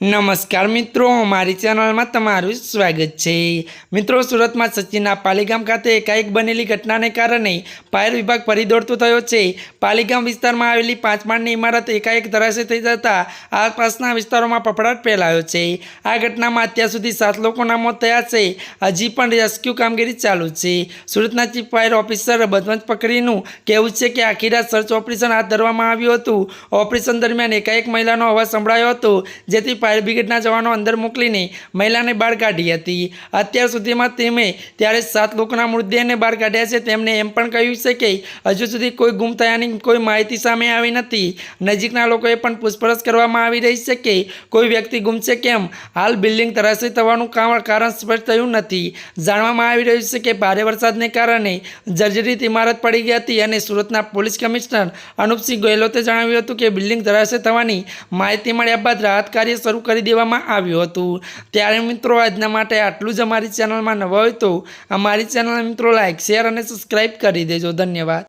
નમસ્કાર મિત્રો, મારી ચેનલમાં તમારું સ્વાગત છે. મિત્રો, સુરતમાં સચિનના પાલીગામ ખાતે એકાએક બનેલી ઘટનાને કારણે ફાયર વિભાગ ફરી દોડતો થયો છે. પાલીગામ વિસ્તારમાં આવેલી પાંચ માળની ઇમારત એકાએક ધરાશે થઈ જતાં આસપાસના વિસ્તારોમાં પફડાટ ફેલાયો છે. આ ઘટનામાં અત્યાર સુધી સાત લોકોના મોત થયા છે. હજી પણ રેસ્ક્યુ કામગીરી ચાલુ છે. સુરતના ચીફ ફાયર ઓફિસર બદવંત પકડીનું કહેવું છે કે આખી રાત સર્ચ ઓપરેશન હાથ ધરવામાં આવ્યું હતું. ઓપરેશન દરમિયાન એકાએક મહિલાનો અવાજ સંભળાયો હતો, જેથી ફાયર બ્રિગેડના જવાનો અંદર મોકલીને મહિલાને બહાર કાઢી હતી. અત્યાર સુધીમાં તેમે ત્યારે સાત લોકોના મૃતદેહને બહાર કાઢ્યા છે. તેમણે એમ પણ કહ્યું છે કે હજુ સુધી કોઈ ગુમ થયાની કોઈ માહિતી સામે આવી નથી. નજીકના લોકોએ પણ પૂછપરછ કરવામાં આવી રહી છે કે કોઈ વ્યક્તિ ગુમ છે કેમ? હાલ બિલ્ડિંગ તરાશી થવાનું કારણ સ્પષ્ટ થયું નથી. જાણવામાં આવી રહ્યું છે કે ભારે વરસાદને કારણે જર્જરિત ઇમારત પડી ગઈ હતી અને સુરતના પોલીસ કમિશનર અનુપસિંહ ગેહલોતે જણાવ્યું હતું કે બિલ્ડિંગ ધરાશય થવાની માહિતી મળ્યા બાદ રાહત કાર્ય શરૂ કરી દેવામાં આવ્યું હતું. ત્યારે મિત્રો, આજના માટે આટલું જ અમારી ચેનલમાં નવા હોય તો અમારી ચેનલ મિત્રો લાઈક શેર અને સબસ્ક્રાઈબ કરી દેજો. ધન્યવાદ.